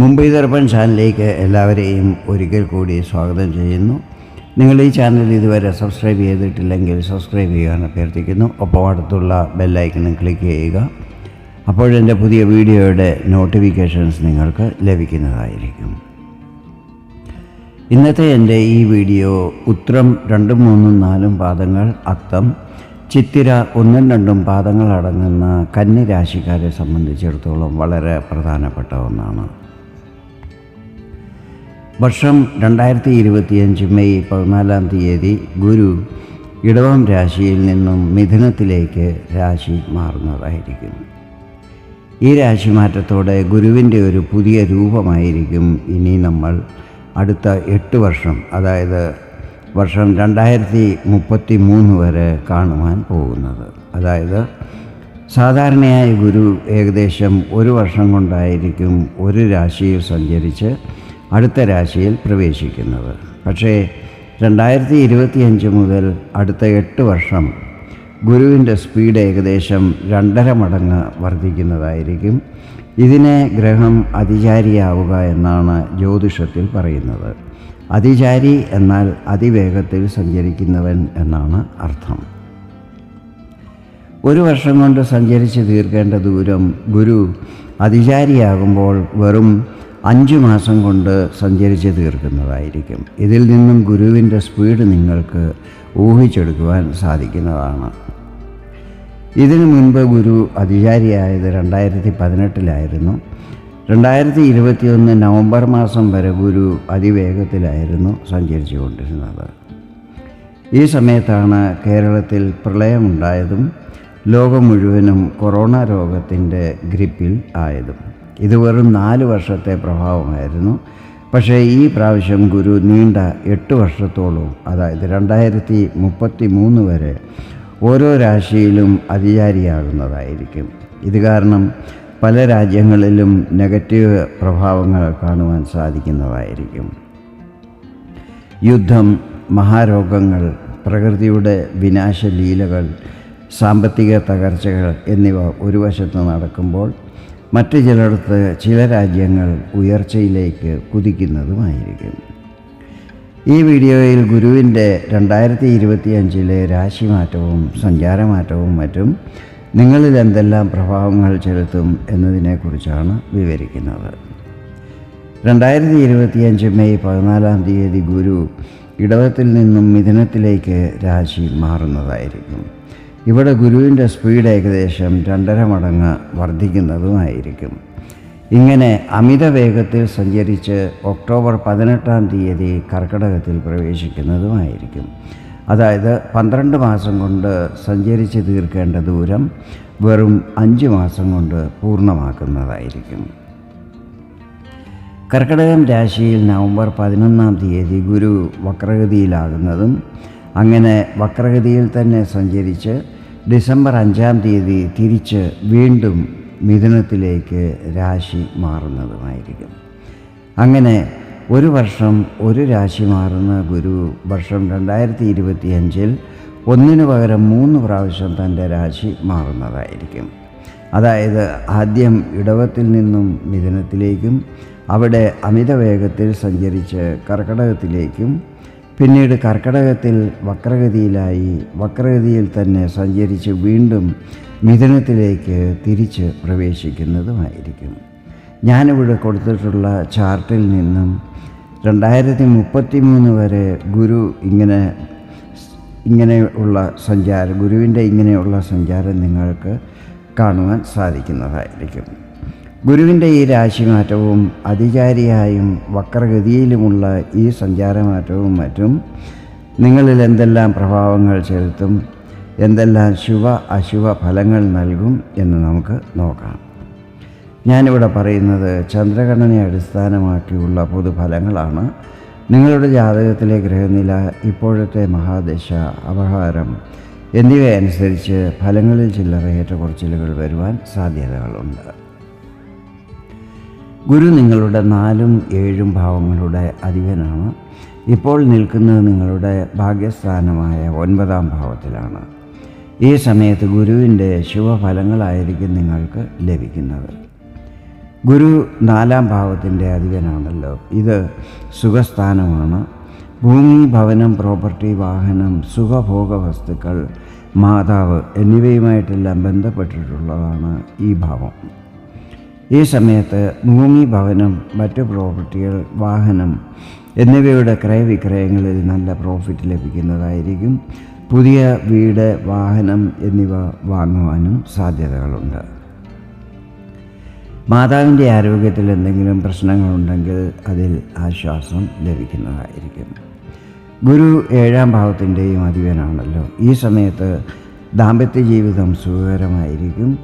മുംബൈ ദർപ്പൺ ചാനലിലേക്ക് എല്ലാവരെയും ഒരിക്കൽ കൂടി സ്വാഗതം ചെയ്യുന്നു. നിങ്ങൾ ഈ ചാനൽ ഇതുവരെ സബ്സ്ക്രൈബ് ചെയ്തിട്ടില്ലെങ്കിൽ സബ്സ്ക്രൈബ് ചെയ്യാൻ അഭ്യർത്ഥിക്കുന്നു. ഒപ്പം അടുത്തുള്ള ബെല്ലൈക്കണും ക്ലിക്ക് ചെയ്യുക. അപ്പോഴെന്റെ പുതിയ വീഡിയോയുടെ നോട്ടിഫിക്കേഷൻസ് നിങ്ങൾക്ക് ലഭിക്കുന്നതായിരിക്കും. ഇന്നത്തെ എന്റെ ഈ വീഡിയോ ഉത്രം രണ്ടും മൂന്നും നാലും പാദങ്ങൾ അത്തം ചിത്തിര ഒന്നും രണ്ടും പാദങ്ങൾ അടങ്ങുന്ന കന്നി രാശിക്കാരെ സംബന്ധിച്ചിടത്തോളം വളരെ പ്രധാനപ്പെട്ട ഒന്നാണ്. വർഷം രണ്ടായിരത്തി ഇരുപത്തിയഞ്ച് മെയ് പതിനാലാം തീയതി ഗുരു ഇടവം രാശിയിൽ നിന്നും മിഥുനത്തിലേക്ക് രാശി മാറുന്നതായിരിക്കും ഈ രാശി മാറ്റത്തോടെ ഗുരുവിന്റെ ഒരു പുതിയ രൂപമായിരിക്കും ഇനി നമ്മൾ അടുത്ത എട്ട് വർഷം അതായത് വർഷം രണ്ടായിരത്തി മുപ്പത്തി മൂന്ന് വരെ കാണുവാൻ പോകുന്നത്. അതായത് സാധാരണയായി ഗുരു ഏകദേശം ഒരു വർഷം കൊണ്ടായിരിക്കും ഒരു രാശിയിൽ സഞ്ചരിച്ച് അടുത്ത രാശിയിൽ പ്രവേശിക്കുന്നത് പക്ഷേ രണ്ടായിരത്തി ഇരുപത്തിയഞ്ച് മുതൽ അടുത്ത എട്ട് വർഷം ഗുരുവിന്റെ സ്പീഡ് ഏകദേശം രണ്ടര മടങ്ങ് വർദ്ധിക്കുന്നതായിരിക്കും. ഇതിനെ ഗ്രഹം അതിചാരിയാവുക എന്നാണ് ജ്യോതിഷത്തിൽ പറയുന്നത്. അതിചാരി എന്നാൽ അതിവേഗത്തിൽ സഞ്ചരിക്കുന്നവൻ എന്നാണ് അർത്ഥം. ഒരു വർഷം കൊണ്ട് സഞ്ചരിച്ച് തീർക്കേണ്ട ദൂരം ഗുരു അതിചാരിയാകുമ്പോൾ വെറും അഞ്ച് മാസം കൊണ്ട് സഞ്ചരിച്ച് തീർക്കുന്നതായിരിക്കും. ഇതിൽ നിന്നും ഗുരുവിന്റെ സ്പീഡ് നിങ്ങൾക്ക് ഊഹിച്ചെടുക്കുവാൻ സാധിക്കുന്നതാണ്. ഇതിനു മുൻപ് ഗുരു അധികാരിയായത് രണ്ടായിരത്തി പതിനെട്ടിലായിരുന്നു രണ്ടായിരത്തി ഇരുപത്തിയൊന്ന് നവംബർ മാസം വരെ ഗുരു അതിവേഗത്തിലായിരുന്നു സഞ്ചരിച്ചു കൊണ്ടിരുന്നത് ഈ സമയത്താണ് കേരളത്തിൽ പ്രളയമുണ്ടായതും ലോകം മുഴുവനും കൊറോണ രോഗത്തിന്റെ ഗ്രിപ്പിൽ ആയതും. ഇത് വെറും നാല് വർഷത്തെ പ്രഭാവമായിരുന്നു. പക്ഷേ ഈ പ്രാവശ്യം ഗുരു നീണ്ട എട്ട് വർഷത്തോളം അതായത് രണ്ടായിരത്തി മുപ്പത്തി മൂന്ന് വരെ ഓരോ രാശിയിലും അധികാരിയാകുന്നതായിരിക്കും ഇത് കാരണം പല രാജ്യങ്ങളിലും നെഗറ്റീവ് പ്രഭാവങ്ങൾ കാണുവാൻ സാധിക്കുന്നതായിരിക്കും. യുദ്ധം മഹാരോഗങ്ങൾ പ്രകൃതിയുടെ വിനാശലീലകൾ സാമ്പത്തിക തകർച്ചകൾ എന്നിവ ഒരു വശത്ത് നടക്കുമ്പോൾ മറ്റു ചിലയിടത്ത് ചില രാജ്യങ്ങൾ ഉയർച്ചയിലേക്ക് കുതിക്കുന്നതുമായിരിക്കും. ഈ വീഡിയോയിൽ ഗുരുവിന്റെ രണ്ടായിരത്തി ഇരുപത്തിയഞ്ചിലെ രാശിമാറ്റവും സഞ്ചാരമാറ്റവും മറ്റും നിങ്ങളിൽ എന്തെല്ലാം പ്രഭാവങ്ങൾ ചെലുത്തും എന്നതിനെക്കുറിച്ചാണ് വിവരിക്കുന്നത്. രണ്ടായിരത്തി ഇരുപത്തിയഞ്ച് മെയ് പതിനാലാം തീയതി ഗുരു ഇടവത്തിൽ നിന്നും മിഥുനത്തിലേക്ക് രാശി മാറുന്നതായിരിക്കും. ഇവിടെ ഗുരുവിന്റെ സ്പീഡ് ഏകദേശം രണ്ടര മടങ്ങ് വർദ്ധിക്കുന്നതുമായിരിക്കും. ഇങ്ങനെ അമിത വേഗത്തിൽ സഞ്ചരിച്ച് ഒക്ടോബർ പതിനെട്ടാം തീയതി കർക്കിടകത്തിൽ പ്രവേശിക്കുന്നതുമായിരിക്കും. അതായത് പന്ത്രണ്ട് മാസം കൊണ്ട് സഞ്ചരിച്ച് തീർക്കേണ്ട ദൂരം വെറും അഞ്ച് മാസം കൊണ്ട് പൂർണമാക്കുന്നതായിരിക്കും. കർക്കിടകം രാശിയിൽ നവംബർ പതിനൊന്നാം തീയതി ഗുരു വക്രഗതിയിലാകുന്നതും അങ്ങനെ വക്രഗതിയിൽ തന്നെ സഞ്ചരിച്ച് ഡിസംബർ അഞ്ചാം തീയതി തിരിച്ച് വീണ്ടും മിഥുനത്തിലേക്ക് രാശി മാറുന്നതുമായിരിക്കും. അങ്ങനെ ഒരു വർഷം ഒരു രാശി മാറുന്ന ഗുരു വർഷം രണ്ടായിരത്തി ഇരുപത്തി അഞ്ചിൽ ഒന്നിനു പകരം മൂന്ന് പ്രാവശ്യം തന്റെ രാശി മാറുന്നതായിരിക്കും. അതായത് ആദ്യം ഇടവത്തിൽ നിന്നും മിഥുനത്തിലേക്കും അവിടെ അമിത വേഗത്തിൽ സഞ്ചരിച്ച് കർക്കടകത്തിലേക്കും പിന്നീട് കർക്കടകത്തിൽ വക്രഗതിയിലായി വക്രഗതിയിൽ തന്നെ സഞ്ചരിച്ച് വീണ്ടും മിഥുനത്തിലേക്ക് തിരിച്ച് പ്രവേശിക്കുന്നതുമായിരിക്കും. ഞാനിവിടെ കൊടുത്തിട്ടുള്ള ചാർട്ടിൽ നിന്നും രണ്ടായിരത്തി മുപ്പത്തി മൂന്ന് വരെ ഗുരു ഇങ്ങനെ ഇങ്ങനെയുള്ള സഞ്ചാരം ഗുരുവിന്റെ ഇങ്ങനെയുള്ള സഞ്ചാരം നിങ്ങൾക്ക് കാണുവാൻ സാധിക്കുന്നതായിരിക്കും. ഗുരുവിന്റെ ഈ രാശിമാറ്റവും അതിചാരിയായും വക്രഗതിയിലുമുള്ള ഈ സഞ്ചാരമാറ്റവും മറ്റും നിങ്ങളിൽ എന്തെല്ലാം പ്രഭാവങ്ങൾ ചെലുത്തും എന്തെല്ലാം ശുഭ അശുഭ ഫലങ്ങൾ നൽകും എന്ന് നമുക്ക് നോക്കാം. ഞാനിവിടെ പറയുന്നത് ചന്ദ്രഗണനെ അടിസ്ഥാനമാക്കിയുള്ള പൊതുഫലങ്ങളാണ്. നിങ്ങളുടെ ജാതകത്തിലെ ഗ്രഹനില ഇപ്പോഴത്തെ മഹാദശ അപഹാരം എന്നിവയനുസരിച്ച് ഫലങ്ങളിൽ ചില്ലറ ഏറ്റക്കുറച്ചിലുകൾ വരുവാൻ സാധ്യതകളുണ്ട്. ഗുരു നിങ്ങളുടെ നാലും ഏഴും ഭാവങ്ങളുടെ അധിപനാണ്. ഇപ്പോൾ നിൽക്കുന്നത് നിങ്ങളുടെ ഭാഗ്യസ്ഥാനമായ ഒൻപതാം ഭാവത്തിലാണ്. ഈ സമയത്ത് ഗുരുവിന്റെ ശുഭഫലങ്ങളായിരിക്കും നിങ്ങൾക്ക് ലഭിക്കുന്നത്. ഗുരു നാലാം ഭാവത്തിന്റെ അധിപനാണല്ലോ. ഇത് സുഖസ്ഥാനമാണ്. ഭൂമി ഭവനം പ്രോപ്പർട്ടി വാഹനം സുഖഭോഗ വസ്തുക്കൾ മാതാവ് എന്നിവയുമായിട്ടെല്ലാം ബന്ധപ്പെട്ടിട്ടുള്ളതാണ് ഈ ഭാവം. ഈ സമയത്ത് ഭൂമി ഭവനം മറ്റു പ്രോപ്പർട്ടികൾ വാഹനം എന്നിവയുടെ ക്രയവിക്രയങ്ങളിൽ നല്ല പ്രോഫിറ്റ് ലഭിക്കുന്നതായിരിക്കും. പുതിയ വീട് വാഹനം എന്നിവ വാങ്ങുവാനും സാധ്യതകളുണ്ട്. മാതാവിന്റെ ആരോഗ്യത്തിൽ എന്തെങ്കിലും പ്രശ്നങ്ങളുണ്ടെങ്കിൽ അതിൽ ആശ്വാസം ലഭിക്കുന്നതായിരിക്കും. ഗുരു ഏഴാം ഭാവത്തിന്റെയും അധിപനാണല്ലോ. ഈ സമയത്ത് ദാമ്പത്യ ജീവിതം സുഖകരമായിരിക്കും.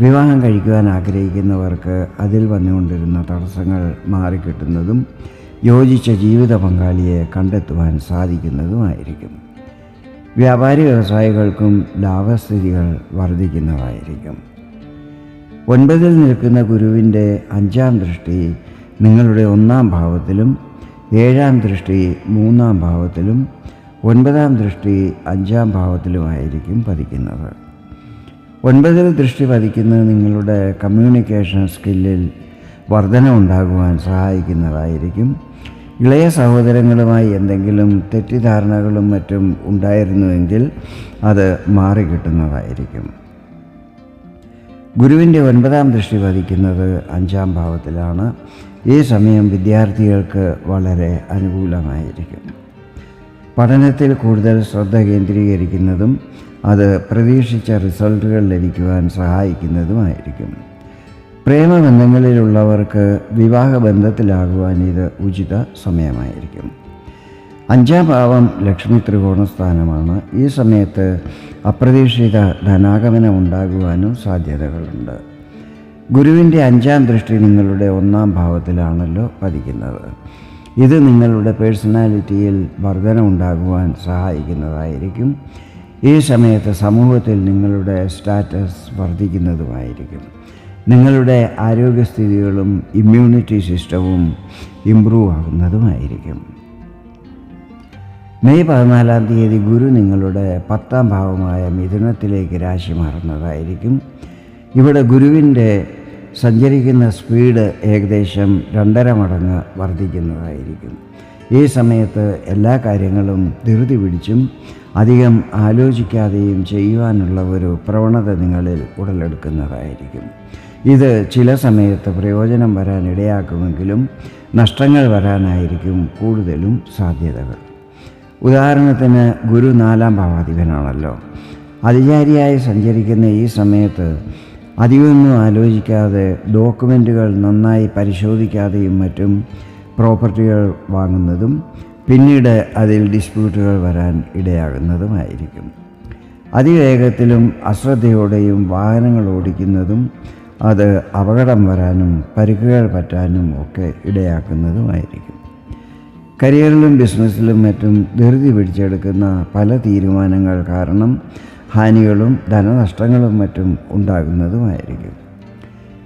വിവാഹം കഴിക്കുവാൻ ആഗ്രഹിക്കുന്നവർക്ക് അതിൽ വന്നുകൊണ്ടിരുന്ന തടസ്സങ്ങൾ മാറിക്കിട്ടുന്നതും യോജിച്ച ജീവിത പങ്കാളിയെ കണ്ടെത്തുവാൻ സാധിക്കുന്നതുമായിരിക്കും. വ്യാപാരി വ്യവസായികൾക്കും ലാഭസ്ഥിതികൾ വർദ്ധിക്കുന്നതായിരിക്കും. ഒൻപതിൽ നിൽക്കുന്ന ഗുരുവിന്റെ അഞ്ചാം ദൃഷ്ടി നിങ്ങളുടെ ഒന്നാം ഭാവത്തിലും ഏഴാം ദൃഷ്ടി മൂന്നാം ഭാവത്തിലും ഒൻപതാം ദൃഷ്ടി അഞ്ചാം ഭാവത്തിലുമായിരിക്കും പതിക്കുന്നത്. ഒൻപതിൽ ദൃഷ്ടി പതിക്കുന്നത് നിങ്ങളുടെ കമ്മ്യൂണിക്കേഷൻ സ്കില്ലിൽ വർധന ഉണ്ടാകുവാൻ സഹായിക്കുന്നതായിരിക്കും. ഇളയ സഹോദരങ്ങളുമായി എന്തെങ്കിലും തെറ്റിദ്ധാരണകളും മറ്റും ഉണ്ടായിരുന്നുവെങ്കിൽ അത് മാറിക്കിട്ടുന്നതായിരിക്കും ഗുരുവിന്റെ ഒൻപതാം ദൃഷ്ടി പതിക്കുന്നത് അഞ്ചാം ഭാവത്തിലാണ്. ഈ സമയം വിദ്യാർത്ഥികൾക്ക് വളരെ അനുകൂലമായിരിക്കും. പഠനത്തിൽ കൂടുതൽ ശ്രദ്ധ കേന്ദ്രീകരിക്കുന്നതും അത് പ്രതീക്ഷിച്ച റിസൾട്ടുകൾ ലഭിക്കുവാൻ സഹായിക്കുന്നതുമായിരിക്കും. പ്രേമബന്ധങ്ങളിലുള്ളവർക്ക് വിവാഹബന്ധത്തിലാകുവാൻ ഇത് ഉചിത സമയമായിരിക്കും. അഞ്ചാം ഭാവം ലക്ഷ്മി ത്രികോണ സ്ഥാനമാണ് ഈ സമയത്ത് അപ്രതീക്ഷിത ധനാഗമനം ഉണ്ടാകുവാനും സാധ്യതകളുണ്ട്. ഗുരുവിന്റെ അഞ്ചാം ദൃഷ്ടി നിങ്ങളുടെ ഒന്നാം ഭാവത്തിലാണല്ലോ പതിക്കുന്നത്. ഇത് നിങ്ങളുടെ പേഴ്സണാലിറ്റിയിൽ വർധന ഉണ്ടാകുവാൻ സഹായിക്കുന്നതായിരിക്കും. ഈ സമയത്ത് സമൂഹത്തിൽ നിങ്ങളുടെ സ്റ്റാറ്റസ് വർദ്ധിക്കുന്നതുമായിരിക്കും നിങ്ങളുടെ ആരോഗ്യസ്ഥിതികളും ഇമ്മ്യൂണിറ്റി സിസ്റ്റവും ഇമ്പ്രൂവ് ആകുന്നതുമായിരിക്കും മെയ് പതിനാലാം തീയതി ഗുരു നിങ്ങളുടെ പത്താം ഭാവമായ മിഥുനത്തിലേക്ക് രാശി മാറുന്നതായിരിക്കും. ഇവിടെ ഗുരുവിന്റെ സഞ്ചരിക്കുന്ന സ്പീഡ് ഏകദേശം രണ്ടര മടങ്ങ് വർദ്ധിക്കുന്നതായിരിക്കും. ഈ സമയത്ത് എല്ലാ കാര്യങ്ങളും ധൃതി പിടിച്ചും അധികം ആലോചിക്കാതെയും ചെയ്യുവാനുള്ള ഒരു പ്രവണത നിങ്ങളിൽ ഉടലെടുക്കുന്നതായിരിക്കും. ഇത് ചില സമയത്ത് പ്രയോജനം വരാൻ ഇടയാക്കുമെങ്കിലും നഷ്ടങ്ങൾ വരാനായിരിക്കും കൂടുതലും സാധ്യതകൾ. ഉദാഹരണത്തിന് ഗുരു നാലാം ഭാവാധിപനാണല്ലോ. അതിചാരിയായി സഞ്ചരിക്കുന്ന ഈ സമയത്ത് അധികമൊന്നും ആലോചിക്കാതെ ഡോക്യുമെന്റുകൾ നന്നായി പരിശോധിക്കാതെയും മറ്റും പ്രോപ്പർട്ടികൾ വാങ്ങുന്നതും പിന്നീട് അതിൽ ഡിസ്പ്യൂട്ടുകൾ വരാൻ ഇടയാകുന്നതുമായിരിക്കും. അതിവേഗത്തിലും അശ്രദ്ധയോടെയും വാഹനങ്ങൾ ഓടിക്കുന്നതും അത് അപകടം വരാനും പരിക്കുകൾ പറ്റാനും ഒക്കെ ഇടയാക്കുന്നതുമായിരിക്കും. കരിയറിലും ബിസിനസ്സിലും മറ്റും ധൃതി പിടിച്ചെടുക്കുന്ന പല തീരുമാനങ്ങൾ കാരണം ഹാനികളും ധനനഷ്ടങ്ങളും മറ്റും ഉണ്ടാകുന്നതുമായിരിക്കും.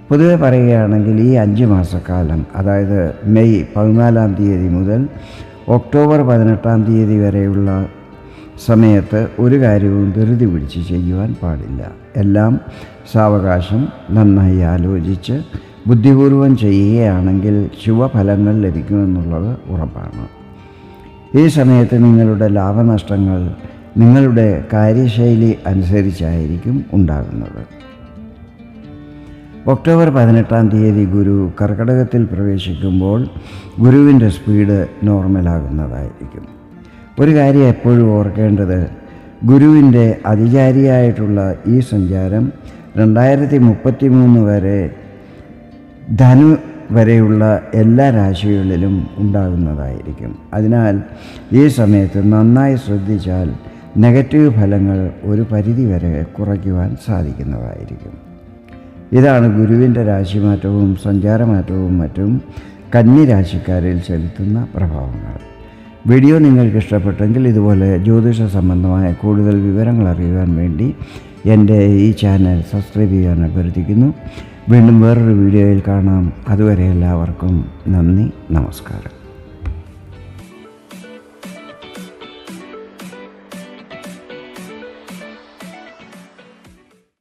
പൊതുവെ പറയുകയാണെങ്കിൽ ഈ അഞ്ച് മാസക്കാലം അതായത് മെയ് പതിനാലാം തീയതി മുതൽ ഒക്ടോബർ പതിനെട്ടാം തീയതി വരെയുള്ള സമയത്ത് ഒരു കാര്യവും ധൃതി പിടിച്ച് ചെയ്യുവാൻ പാടില്ല. എല്ലാം സാവകാശം നന്നായി ആലോചിച്ച് ബുദ്ധിപൂർവം ചെയ്യുകയാണെങ്കിൽ ശുഭഫലങ്ങൾ ലഭിക്കുമെന്നുള്ളത് ഉറപ്പാണ്. ഈ സമയത്ത് നിങ്ങളുടെ ലാഭനഷ്ടങ്ങൾ നിങ്ങളുടെ കാര്യശൈലി അനുസരിച്ചായിരിക്കും ഉണ്ടാകുന്നത്. ഒക്ടോബർ പതിനെട്ടാം തീയതി ഗുരു കർക്കടകത്തിൽ പ്രവേശിക്കുമ്പോൾ ഗുരുവിന്റെ സ്പീഡ് നോർമലാകുന്നതായിരിക്കും. ഒരു കാര്യം എപ്പോഴും ഓർക്കേണ്ടത് ഗുരുവിന്റെ അതിചാരിയായിട്ടുള്ള ഈ സഞ്ചാരം രണ്ടായിരത്തി മുപ്പത്തി മൂന്ന് വരെ ധനു വരെയുള്ള എല്ലാ രാശികളിലും ഉണ്ടാകുന്നതായിരിക്കും. അതിനാൽ ഈ സമയത്ത് നന്നായി ശ്രദ്ധിച്ചാൽ നെഗറ്റീവ് ഫലങ്ങൾ ഒരു പരിധിവരെ കുറയ്ക്കുവാൻ സാധിക്കുന്നതായിരിക്കും. ഇതാണ് ഗുരുവിന്റെ രാശിമാറ്റവും സഞ്ചാരമാറ്റവും മറ്റും കന്നി രാശിക്കാരിൽ ചെലുത്തുന്ന പ്രഭാവങ്ങൾ. വീഡിയോ നിങ്ങൾക്ക് ഇഷ്ടപ്പെട്ടെങ്കിൽ ഇതുപോലെ ജ്യോതിഷ സംബന്ധമായ കൂടുതൽ വിവരങ്ങൾ അറിയുവാൻ വേണ്ടി എന്റെ ഈ ചാനൽ സബ്സ്ക്രൈബ് ചെയ്യാൻ അഭ്യർത്ഥിക്കുന്നു. വീണ്ടും വേറൊരു വീഡിയോയിൽ കാണാം. അതുവരെ എല്ലാവർക്കും നന്ദി നമസ്കാരം.